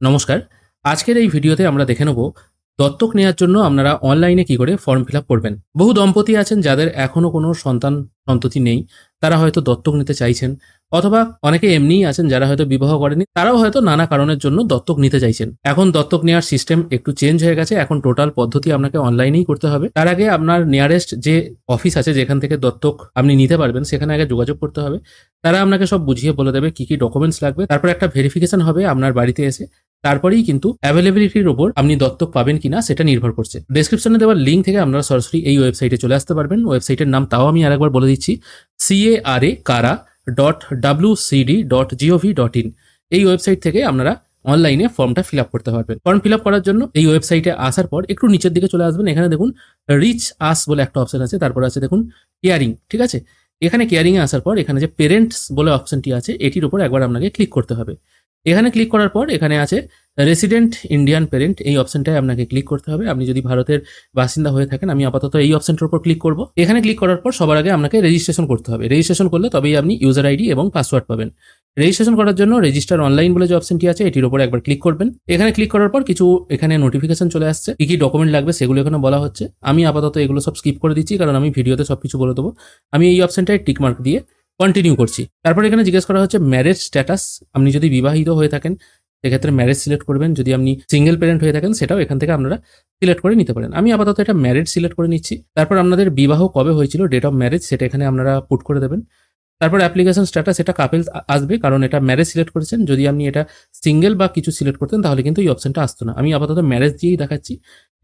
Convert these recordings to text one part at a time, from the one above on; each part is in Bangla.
নমস্কার। আজকের এই ভিডিওতে আমরা দেখে নেব দত্তক নেওয়ার জন্য আপনারা অনলাইনে কি করে ফর্ম ফিল করবেন। বহু দম্পতি আছেন যাদের এখনও কোনো সন্তান সন্ততি নেই, তারা হয়তো দত্তক নিতে চাইছেন, অথবা অনেকে এমনিই আছেন যারা হয়তো বিবাহ করেনি তারাও হয়তো নানা কারণের জন্য দত্তক নিতে চাইছেন। এখন দত্তক নেওয়ার সিস্টেম একটু চেঞ্জ হয়ে গেছে, এখন টোটাল পদ্ধতি আপনাকে অনলাইনেই করতে হবে। তার আগে আপনার নিয়ারেস্ট যে অফিস আছে, যেখান থেকে দত্তক আপনি নিতে পারবেন, সেখানে আগে যোগাযোগ করতে হবে। তারা আপনাকে সব বুঝিয়ে বলে দেবে কি কি ডকুমেন্টস লাগবে। তারপর একটা ভেরিফিকেশন হবে আপনার বাড়িতে এসে। তারপরেই কিন্তু অ্যাভেলেবিলিটির ওপর আপনি দত্তক পাবেন কিনা সেটা নির্ভর করছে। ডেসক্রিপশনে দেওয়ার লিঙ্ক থেকে আপনারা সরাসরি এই ওয়েবসাইটে চলে আসতে পারবেন। ওয়েবসাইটের নাম তাও আমি আরেকবার বলে দিচ্ছি সিএআরএ কারা dot W CD dot GOV dot in এই ওয়েবসাইট থেকে আপনারা অনলাইনে ফর্মটা ফিল আপ করতে পারবেন। ফর্ম ফিল আপ করার জন্য এই ওয়েবসাইটে আসার পর একটু নিচের দিকে চলে আসবেন। এখানে দেখুন রিচ আস বলে একটা অপশন আছে, তারপর আছে দেখুন কেয়ারিং ঠিক আছে? এখানে কেয়ারিংয়ে আসার পর এখানে যে পেরেন্টস বলে অপশনটি আছে, এটির উপর একবার আপনাকে ক্লিক করতে হবে। এখানে ক্লিক করার পর এখানে আছে রেসিডেন্ট ইন্ডিয়ান পেরেন্ট এই অপশনটায় আপনাকে ক্লিক করতে হবে। আপনি যদি ভারতের বাসিন্দা হয়ে থাকেন, আমি আপাতত এই অপশনটার উপর ক্লিক করব। এখানে ক্লিক করার পর সবার আগে আপনাকে রেজিস্ট্রেশন করতে হবে। রেজিস্ট্রেশন করলে তবেই আপনি ইউজার আইডি এবং পাসওয়ার্ড পাবেন। রেজিস্ট্রেশন করার জন্য রেজিস্টার অনলাইন বলে যে অপশনটি আছে, এটির উপর একবার ক্লিক করবেন। এখানে ক্লিক করার পর কিছু এখানে নোটিফিকেশন চলে আসছে। কি কি ডকুমেন্ট লাগবে সেগুলো এখানে বলা হচ্ছে। আমি আপাতত এগুলো সব স্কিপ করে দিচ্ছি, কারণ আমি ভিডিওতে সব কিছু বলে দেবো। আমি এই অপশনটায় টিক মার্ক দিয়ে কন্টিনিউ করছি। তারপর এখানে জিজ্ঞেস করা হচ্ছে ম্যারেজ স্ট্যাটাস আপনি যদি বিবাহিত হয়ে থাকেন, সেক্ষেত্রে ম্যারেজ সিলেক্ট করবেন। যদি আপনি সিঙ্গেল প্যারেন্ট হয়ে থাকেন, সেটাও এখান থেকে আপনারা সিলেক্ট করে নিতে পারেন। আমি আপাতত এটা ম্যারেজ সিলেক্ট করে নিচ্ছি। তারপর আপনাদের বিবাহ কবে হয়েছিল ডেট অফ ম্যারেজ সেটা এখানে আপনারা পুট করে দেবেন। তারপর অ্যাপ্লিকেশন স্ট্যাটাস এটা কাপেল আসবে, কারণ এটা ম্যারেজ সিলেক্ট করেছেন। যদি আপনি এটা সিঙ্গেল বা কিছু সিলেক্ট করতেন, তাহলে কিন্তু এই অপশনটা আসতো না। আমি আপাতত ম্যারেজ দিয়েই দেখাচ্ছি।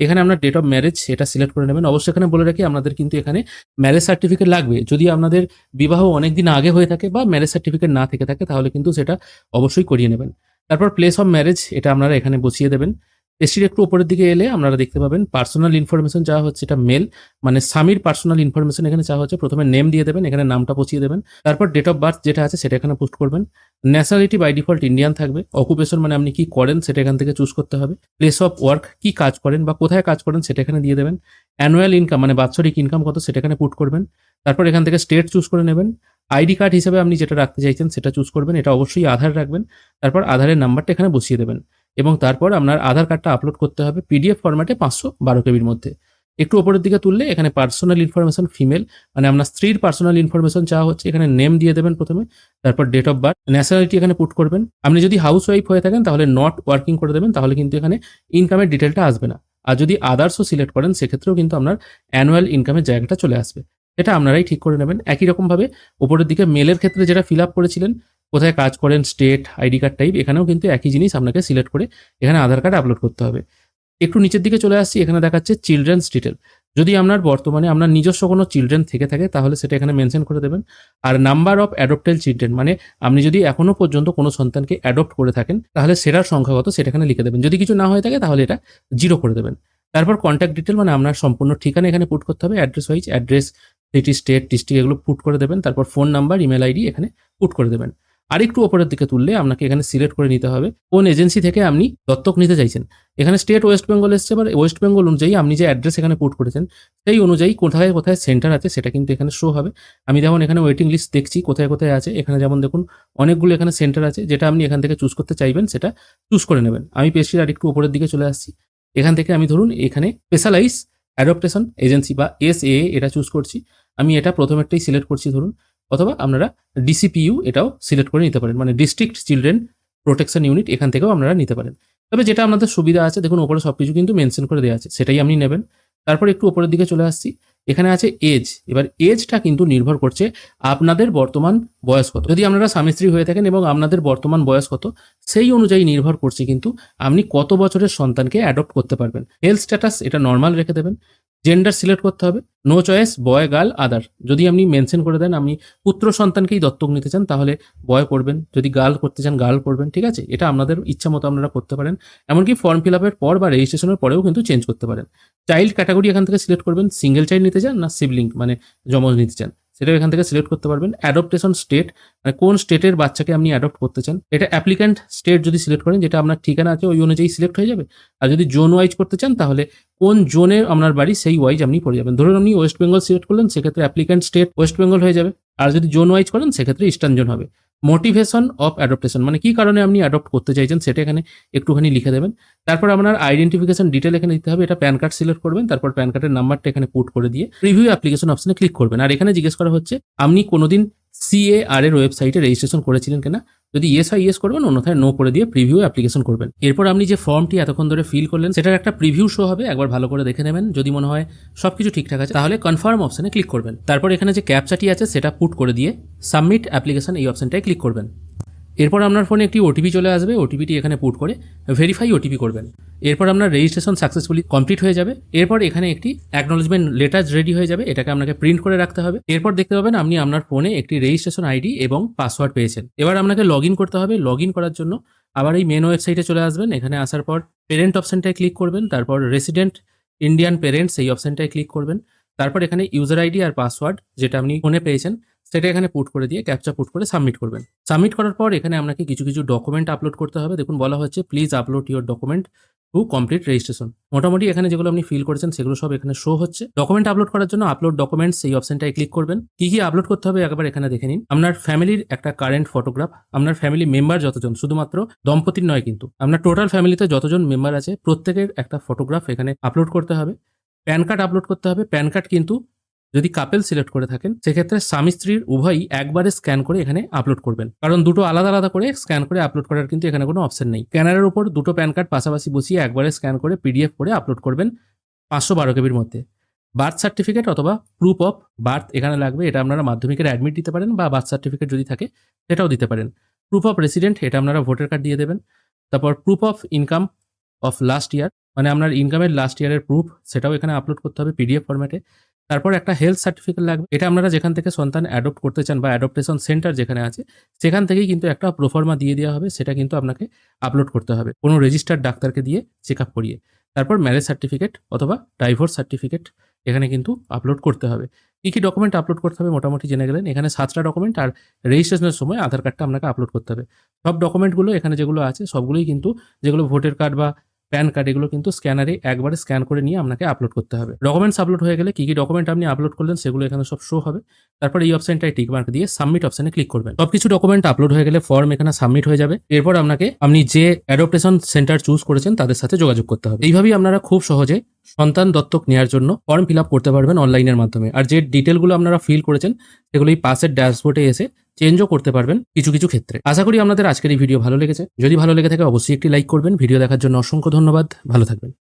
এখানে আপনার ডেট অফ ম্যারেজ এটা সিলেক্ট করে নেবেন। অবশ্যই এখানে বলে রাখি আপনাদের কিন্তু এখানে ম্যারেজ সার্টিফিকেট লাগবে। যদি আপনাদের বিবাহ অনেক দিন আগে হয়ে থাকে বা ম্যারেজ সার্টিফিকেট না থেকে থাকে, তাহলে কিন্তু সেটা অবশ্যই করিয়ে নেবেন। তারপর প্লেস অফ ম্যারেজ এটা আপনারা এখানে বসিয়ে দেবেন। এসটির একটু উপরের দিকে এলে আপনারা দেখতে পাবেন পার্সোনাল ইনফরমেশন যা হচ্ছে, এটা মেল মানে স্বামীর পার্সোনাল ইনফরমেশন এখানে চা হচ্ছে। প্রথমে নেম দিয়ে দেবেন, এখানে নামটা পচিয়ে দেবেন। তারপর ডেট অফ বার্থ যেটা আছে সেটা এখানে পোস্ট করবেন। ন্যাশনালিটি বাই ডিফল্ট ইন্ডিয়ান থাকবে। অকুপেশন মানে আপনি কি করেন সেটা এখান থেকে চুজ করতে হবে। প্লেস অফ ওয়ার্ক কি কাজ করেন বা কোথায় কাজ করেন সেটা এখানে দিয়ে দেবেন। অ্যানুয়াল ইনকাম মানে বাৎসরিক ইনকাম কত সেটা এখানে পুট করবেন। তারপর এখান থেকে স্টেট চুজ করে নেবেন। আইডি কার্ড হিসেবে আপনি যেটা রাখতে চাইছেন সেটা চুজ করবেন। এটা অবশ্যই আধার রাখবেন। তারপর আধারের নাম্বারটা এখানে বসিয়ে দেবেন। এবং তারপর আপনার আধার কার্ডটা আপলোড করতে হবে পিডিএফ ফরম্যাটে পাঁচশো বারো কেবির মধ্যে। একটু ওপরের দিকে তুললে এখানে পার্সোনাল ইনফরমেশন ফিমেল মানে আপনার স্ত্রীর পার্সোনাল ইনফরমেশন চাওয়া হচ্ছে, এখানে নেম দিয়ে দেবেন প্রথমে, তারপর ডেট অফ বার্থ ন্যাশনালিটি এখানে পুট করবেন। আপনি যদি হাউস ওয়াইফ হয়ে থাকেন তাহলে নট ওয়ার্কিং করে দেবেন, তাহলে কিন্তু এখানে ইনকামের ডিটেলটা আসবে না। আর যদি আদার্সও সিলেক্ট করেন, সেক্ষেত্রেও কিন্তু আপনার অ্যানুয়াল ইনকামের জায়গাটা চলে আসবে। এটা আপনারাই ঠিক করে নেবেন। একই রকমভাবে ওপরের দিকে মেলের ক্ষেত্রে যেটা ফিল আপ করেছিলেন কোথায় কাজ করেন স্টেট আইডি কার্ড টাইপ এখানেও কিন্তু একই জিনিস আপনাকে সিলেক্ট করে এখানে আধার কার্ড আপলোড করতে হবে। একটু নিচের দিকে চলে আসছি, এখানে দেখাচ্ছে চিলড্রেন্স ডিটেল যদি আপনার বর্তমানে আপনার নিজস্ব কোনো চিলড্রেন থেকে থাকে, তাহলে সেটা এখানে মেনশন করে দেবেন। আর নাম্বার অফ অ্যাডপ্টেড চিলড্রেন মানে আপনি যদি এখনও পর্যন্ত কোনো সন্তানকে অ্যাডপ্ট করে থাকেন, তাহলে সেটার সংখ্যাগত সেটা এখানে লিখে দেবেন। যদি কিছু না হয়ে থাকে, তাহলে এটা জিরো করে দেবেন। তারপর কন্ট্যাক্ট ডিটেল মানে আপনার সম্পূর্ণ ঠিকানা এখানে পুট করতে হবে address wise address city state district এগুলো পুট করে দেবেন। তারপর ফোন নাম্বার ইমেল আইডি এখানে পুট করে দেবেন। আরেকটু ওপরের দিকে তুললে আপনাকে এখানে সিলেক্ট করে নিতে হবে কোন এজেন্সি থেকে আপনি দত্তক নিতে চাইছেন। এখানে স্টেট ওয়েস্ট বেঙ্গল এসছে, এবার ওয়েস্ট বেঙ্গল অনুযায়ী আপনি যে অ্যাড্রেস এখানে পুট করেছেন, সেই অনুযায়ী কোথায় কোথায় সেন্টার আছে সেটা কিন্তু এখানে শো হবে। আমি যেমন এখানে ওয়েটিং লিস্ট দেখছি কোথায় কোথায় আছে, এখানে যেমন দেখুন অনেকগুলো এখানে সেন্টার আছে, যেটা আপনি এখান থেকে চুজ করতে চাইবেন সেটা চুজ করে নেবেন। আমি পেশির আরেকটু ওপরের দিকে চলে আসছি। এখান থেকে আমি ধরুন এখানে স্পেশালাইজ অ্যাডপ্টেশন এজেন্সি বা এস এটা চুজ করছি। আমি এটা প্রথমেরটাই সিলেক্ট করছি ধরুন। অথবা আপনারা ডিসিপিইউ এটাও সিলেক্ট করে নিতে পারেন। মানে ডিস্ট্রিক্ট চিলড্রেন প্রোটেকশন ইউনিট এখান থেকেও আপনারা নিতে পারেন। তবে যেটা আপনাদের সুবিধা আছে, দেখুন, ওপরে সব কিছু কিন্তু মেনশন করে দেওয়া আছে, সেটাই আপনি নেবেন। তারপর একটু ওপরের দিকে চলে আসছি। এখানে আছে এজ এবার এজটা কিন্তু নির্ভর করছে আপনাদের বর্তমান বয়স কত। যদি আপনারা স্বামী স্ত্রী হয়ে থাকেন এবং আপনাদের বর্তমান বয়স কত, সেই অনুযায়ী নির্ভর করছে কিন্তু আপনি কত বছরের সন্তানকে অ্যাডপ্ট করতে পারবেন। হেলথ স্ট্যাটাস এটা নর্মাল রেখে দেবেন। জেন্ডার সিলেক্ট করতে হবে। No choice boy girl other যদি আপনি মেনশন করে দেন, আপনি পুত্র সন্তানকেই দত্তক নিতে চান, তাহলে বয় করবেন। যদি গার্ল করতে চান গার্ল করবেন, ঠিক আছে? এটা আপনাদের ইচ্ছা মতো আপনারা করতে পারেন। এমনকি ফর্ম ফিল আপের পর বা রেজিস্ট্রেশনের পরেও কিন্তু চেঞ্জ করতে পারেন। চাইল্ড ক্যাটাগরি এখান থেকে সিলেক্ট করবেন। সিঙ্গেল চাইল্ড নিতে চান না সিবলিং মানে জমজ নিতে চান। সেটাও এখান থেকে সিলেক্ট করতে পারবেন। অ্যাডপ্টেশন স্টেট মানে কোন স্টেটের বাচ্চাকে আপনি অ্যাডপ্ট করতে চান। এটা অ্যাপ্লিক্যান্ট স্টেট যদি সিলেক্ট করেন, যেটা আপনার ঠিকানা আছে, ওই অনুযায়ী সিলেক্ট হয়ে যাবে। আর যদি জোন ওয়াইজ করতে চান, তাহলে কোন জোনে আপনার বাড়ি, সেই ওয়াইজ আপনি পড়ে যাবেন। ধরুন আপনি ওয়েস্ট বেঙ্গল সিলেক্ট করলেন, সেক্ষেত্রে অ্যাপ্লিক্যান্ট স্টেট ওয়েস্ট বেঙ্গল হয়ে যাবে। আর যদি জোন ওয়াইজ করেন, সেক্ষেত্রে ইস্টার্ন জোন হবে। মোটিভেশন অফ অ্যাডপ্টেশন মানে কি কারণে আপনি অ্যাডপ্ট করতে চাইছেন সেটা এখানে একটুখানি লিখে দেবেন। তারপর আপনার আইডেন্টিফিকেশন ডিটেল এখানে দিতে হবে, এটা প্যান কার্ড সিলেক্ট করবেন, তারপর প্যান কার্ডের নাম্বারটা এখানে পুট করে দিয়ে রিভিউ অ্যাপ্লিকেশন অপশনে ক্লিক করবেন। আর এখানে জিজ্ঞেস করা হচ্ছে, আপনি কোনোদিন সিএআর এর ওয়েবসাইটে রেজিস্ট্রেশন করেছিলেন কিনা? যদি ইয়েস হয় ইয়েস করবেন, অন্যথায় নো করে দিয়ে প্রিভিউ অ্যাপ্লিকেশন করবেন। এরপর আপনি যে ফর্মটি এতক্ষণ ধরে ফিল করলেন, সেটার একটা প্রিভিউ শো হবে, একবার ভালো করে দেখে নেবেন। যদি মনে হয় সব কিছু ঠিকঠাক আছে, তাহলে কনফার্ম অপশানে ক্লিক করবেন। তারপর এখানে যে ক্যাপচাটি আছে, সেটা পুট করে দিয়ে সাবমিট অ্যাপ্লিকেশন এই অপশানটায় ক্লিক করবেন। এরপর আপনার ফোনে একটি ওটিপি চলে আসবে ওটিপিটি এখানে পুট করে ভেরিফাই ওটিপি করবেন। এরপর আপনার রেজিস্ট্রেশন সাকসেসফুলি কমপ্লিট হয়ে যাবে। এরপর এখানে একটি অ্যাকনোলজমেন্ট লেটার রেডি হয়ে যাবে, এটাকে আপনাকে প্রিন্ট করে রাখতে হবে। এরপর দেখতে পাবেন আপনি আপনার ফোনে একটি রেজিস্ট্রেশন আইডি এবং পাসওয়ার্ড পেয়েছেন। এবার আপনাকে লগ করতে হবে। লগ করার জন্য আবার এই মেন ওয়েবসাইটে চলে আসবেন। এখানে আসার পর পেরেন্ট অপশনটায় ক্লিক করবেন। তারপর রেসিডেন্ট ইন্ডিয়ান পেরেন্টস এই অপশনটায় ক্লিক করবেন। তারপর এখানে ইউজার আইডি আর পাসওয়ার্ড যেটা আপনি ফোনে পেয়েছেন সেটা এখানে পুট করে দিয়ে ক্যাপচা পুট করে সাবমিট করবেন। সাবমিট করার পর এখানে আপনাকে কিছু কিছু ডকুমেন্ট আপলোড করতে হবে। দেখুন, বলা হচ্ছে please upload your document to complete registration মোটামুটি এখানে যেগুলো আপনি ফিল করেছেন, সেগুলো সব এখানে শো হচ্ছে। ডকুমেন্ট আপলোড করার জন্য আপলোড ডকুমেন্টস এই অপশনটায় ক্লিক করবেন। কি কি আপলোড করতে হবে একবার এখানে দেখে নিন। আপনার ফ্যামিলির একটা কারেন্ট ফটোগ্রাফ আপনার ফ্যামিলি মেম্বার যতজন, শুধুমাত্র দম্পতির নয় কিন্তু, আপনার টোটাল ফ্যামিলিতে যতজন মেম্বার আছে, প্রত্যেকের একটা ফটোগ্রাফ এখানে আপলোড করতে হবে। প্যান কার্ড আপলোড করতে হবে। প্যান কার্ড কিন্তু যদি কাপেল সিলেক্ট করে থাকেন, সেক্ষেত্রে স্বামী স্ত্রীর উভয়ই একবারে স্ক্যান করে এখানে আপলোড করবেন। কারণ দুটো আলাদা আলাদা করে স্ক্যান করে আপলোড করার কিন্তু এখানে কোনো অপশন নেই। স্ক্যানারের উপর দুটো প্যান কার্ড পাশাপাশি বসিয়ে একবারে স্ক্যান করে পিডিএফ করে আপলোড করবেন পাঁচশো বারো কেবির মধ্যে। বার্থ সার্টিফিকেট অথবা প্রুফ অফ বার্থ এখানে লাগবে, এটা আপনারা মাধ্যমিকের অ্যাডমিট দিতে পারেন বা বার্থ সার্টিফিকেট যদি থাকে, সেটাও দিতে পারেন। প্রুফ অফ রেসিডেন্ট এটা আপনারা ভোটার কার্ড দিয়ে দেবেন। তারপর proof of income of last year মানে আপনার ইনকামের লাস্ট ইয়ারের প্রুফ সেটাও এখানে আপলোড করতে হবে পিডিএফ ফরম্যাটে তারপর একটা হেলথ সার্টিফিকেট লাগবে। এটা আপনারা যেখান থেকে সন্তান অ্যাডপ্ট করতে চান বা অ্যাডপ্টেশন সেন্টার যেখানে আছে, সেখান থেকেই কিন্তু একটা প্রোফর্মা দিয়ে দেওয়া হবে, সেটা কিন্তু আপনাকে আপলোড করতে হবে। কোনো রেজিস্টার্ড ডাক্তারকে দিয়ে চেক আপ করিয়ে। তারপর ম্যারেজ সার্টিফিকেট অথবা ডাইভোর্স সার্টিফিকেট এখানে কিন্তু আপলোড করতে হবে। কী কী ডকুমেন্ট আপলোড করতে হবে মোটামুটি জেনে গেলেন? এখানে সাতটা ডকুমেন্ট আর রেজিস্ট্রেশনের সময় আধার কার্ডটা আপনাকে আপলোড করতে হবে। সব ডকুমেন্টগুলো এখানে যেগুলো আছে, সবগুলোই কিন্তু যেগুলো ভোটার কার্ড বা প্যান কার্ড এগুলো কিন্তু স্ক্যানারে একবারে স্ক্যান করে নিয়ে আপনাকে আপলোড করতে হবে। ডকুমেন্টস আপলোড হয়ে গেলে কি কি ডকুমেন্ট আপনি আপলোড করলেন সেগুলো এখানে সব শো হবে। তারপর এই অপশনটায় টিক মার্ক দিয়ে সাবমিট অপশনে ক্লিক করবেন। সব কিছু ডকুমেন্ট আপলোড হয়ে গেলে ফর্ম এখানে সাবমিট হয়ে যাবে। এরপর আপনাকে আপনি যে অ্যাডপ্টেশন সেন্টার চুজ করেছেন তাদের সাথে যোগাযোগ করতে হবে। এইভাবেই আপনারা খুব সহজে সন্তান দত্তক নেওয়ার জন্য ফর্ম ফিল আপ করতে পারবেন অনলাইনের মাধ্যমে। আর যে ডিটেলগুলো আপনারা ফিল করেছেন, সেগুলো এই পাশের ড্যাশবোর্ডে এসে চেঞ্জও করতে পারবেন কিছু কিছু ক্ষেত্রে। আশা করি আপনাদের আজকের এই ভিডিও ভালো লেগেছে। যদি ভালো লেগে থাকে, অবশ্যই একটি লাইক করবেন। ভিডিও দেখার জন্য অসংখ্য ধন্যবাদ। ভালো থাকবেন।